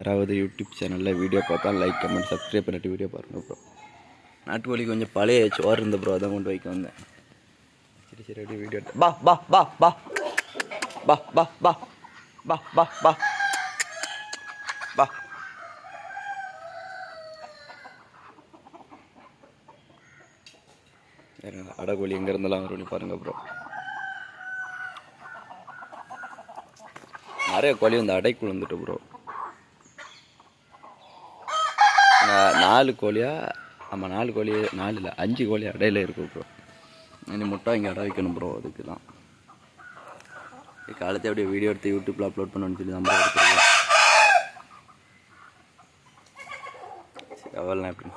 யாராவது யூடியூப் சேனலில் வீடியோ பார்த்தா லைக் கமெண்ட் சப்ஸ்கிரைப் பண்ணிட்டு வீடியோ பாருங்கள் ப்ரோ நாட்டுக்கோழி கொஞ்சம் பழைய சோறு இருந்த ப்ரோ அதான் கொண்டு வைக்க வந்தேன். சரி சரி அப்படியே வீடியோ பா பா பா பா. பா பா பா. பா பா பா. பா. எங்கே இருந்தெல்லாம் வரும் பாருங்க ப்ரோ நிறைய கோழி வந்து அடைக்குள் வந்துட்டு ப்ரோ நாலு கோழியா? ஆமாம் நாலு கோழி நாலு இல்லை அஞ்சு கோழி இடையில இருக்கு ப்ரோ இனி முட்டை இங்கே இடம் வைக்கணும் ப்ரோ அதுக்கு தான் காலத்தை அப்படியே வீடியோ எடுத்து யூடியூப்பில் அப்லோட் பண்ணணும்னு சொல்லி தான் ப்ரோ எடுத்துருக்கேன். எப்படி?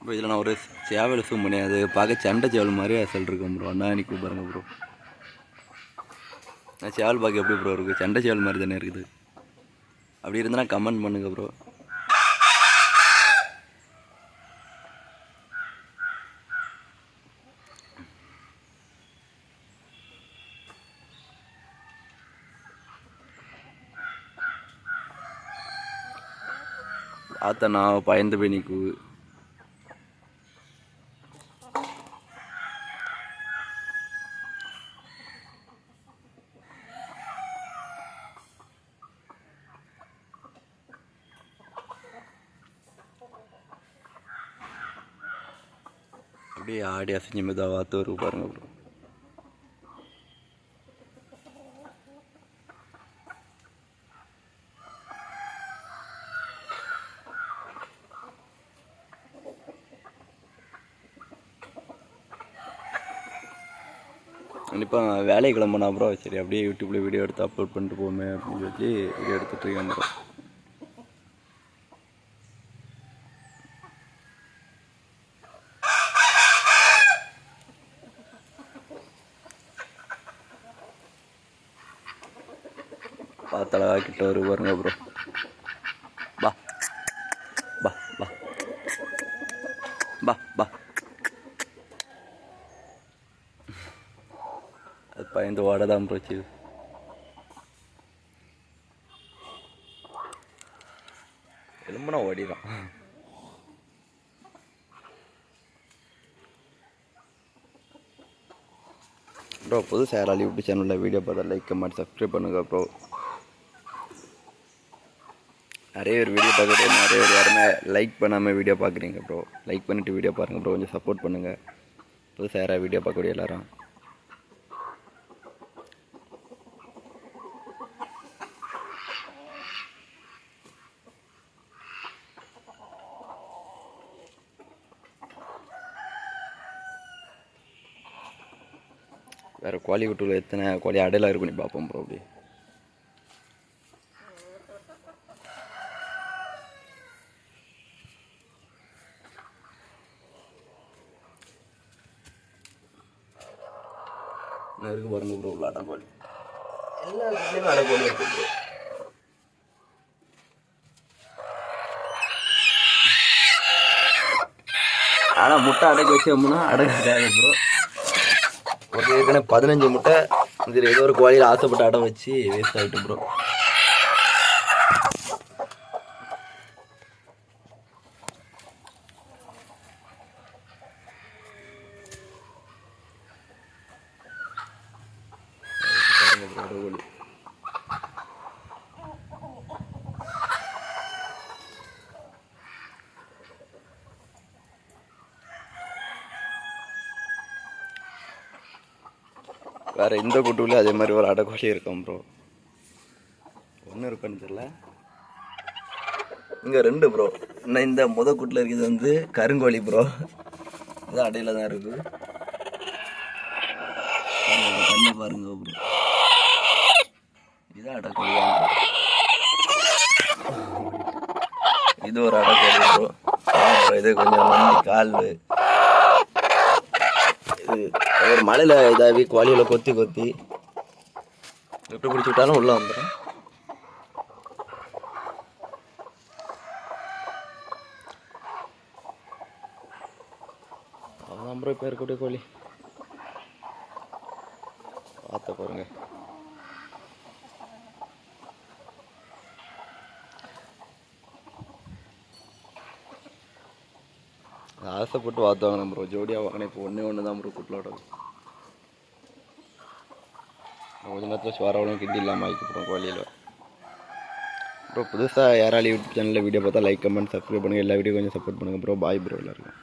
இப்போ இதில் நான் ஒரு சேவல் சூம் பண்ணி அது பார்க்க சண்டை சேவல் மாதிரி அசல் இருக்கும் ப்ரோ அண்ணா அன்னைக்கு பாருங்க ப்ரோ நான் சேவல் பார்க்க எப்படி ப்ரோ இருக்குது சண்டை சேவல் மாதிரி தானே இருக்குது. அப்படி இருந்தா கமெண்ட் பண்ணுங்க ப்ரோ ஆத்தா நான் பயந்து போய் நிற்கு அப்படியே ஆடி அசைஞ்சு மெதுவாக வாத்து வரும் பாருங்க ப்ரோ கண்டிப்பாக வேலையை கிளம்புனா அப்புறம் சரி அப்படியே யூடியூப்பில் வீடியோ எடுத்து அப்லோட் பண்ணிட்டு போமே அப்படின்னு சொல்லி வீடியோ எடுத்துகிட்டு இருக்கேன் ப்ரோ கிட்ட ஒரு பாருங்க ப்ரோ பா. பா பா. பா பா. அது பயந்து ஓட தான் போச்சு எலும்புனா ஓடிதான் ப்ரோ புது சேராளி யூடியூப் சேனலில் வீடியோ பார்த்தா லைக் கமெண்ட் சப்ஸ்கிரைப் பண்ணுங்க ப்ரோ நிறைய பேர் வீடியோ பார்க்குறது நிறைய பேர் யாருமே லைக் பண்ணாமல் வீடியோ பார்க்குறீங்க ப்ரோ லைக் பண்ணிவிட்டு வீடியோ பாருங்கள் ப்ரோ கொஞ்சம் சப்போர்ட் பண்ணுங்கள் புதுசாக யாராவது வீடியோ பார்க்கக்கூடிய எல்லாரும்? வேறு கோழி விட்டுல எத்தனை கோழி அடையில இருக்குன்னு பார்ப்போம் ப்ரோ அப்படி நான் இருக்கு பாருங்க ப்ரோ உள்ள அடைக்கோழி. எல்லா இடத்துலையும் அடைக்கோழி இருக்கு ப்ரோ ஆனால் முட்டை அடைக்க வச்சோம்னா அடைக்காது ப்ரோ ஒரு ஏற்கனவே பதினஞ்சு முட்டை இதில் ஏதோ ஒரு கோழியில் ஆசைப்பட்டு அடம் வச்சு வேஸ்ட் ஆகிட்டு ப்ரோ வேற இந்த கூட்டுக்குள்ளே அதே மாதிரி ஒரு அடைக்கோழி இருக்கும் ப்ரோ ஒன்று இருக்குன்னு தெரியல. இங்கே ரெண்டு ப்ரோ இன்னும் இந்த முத கூட்டில் இருக்கிறது வந்து கருங்கோழி ப்ரோ இது அடையில தான் இருக்குது. கண்ணை பாருங்க ப்ரோ இது அடக்கோழி இது ஒரு அடக்கோழி இது கொஞ்சம் கால் இது ஒரு மலையில் இதாகி கோழியில் கொத்தி கொத்தி. எப்படி பிடிச்சி விட்டாலும் உள்ளே வந்துடும் அப்புறம் இப்போ இருக்கக்கூடிய கோழி. பார்த்த பாருங்க. ஆசைப்பட்டு பார்த்து நம்ம ப்ரோ ஜோடியாக வாங்கினேன் இப்போ ஒன்றே ஒன்று தான் ப்ரோ குட்டிலோட கொஞ்ச நேரத்தில் சுவாரவளும் கிண்டி இல்லாமல் ஆகிக்கிறோம் கோழியில் ப்ரோ புதுசாக யாராலையும் யூடியூப் சேனலில் வீடியோ பார்த்தா லைக் கமெண்ட் சப்ஸ்கிரைப் பண்ணுங்கள் எல்லா வீடியோ கொஞ்சம் சப்போர்ட் பண்ணுங்கள் ப்ரோ பாய் ப்ரோ எல்லாருக்கும்.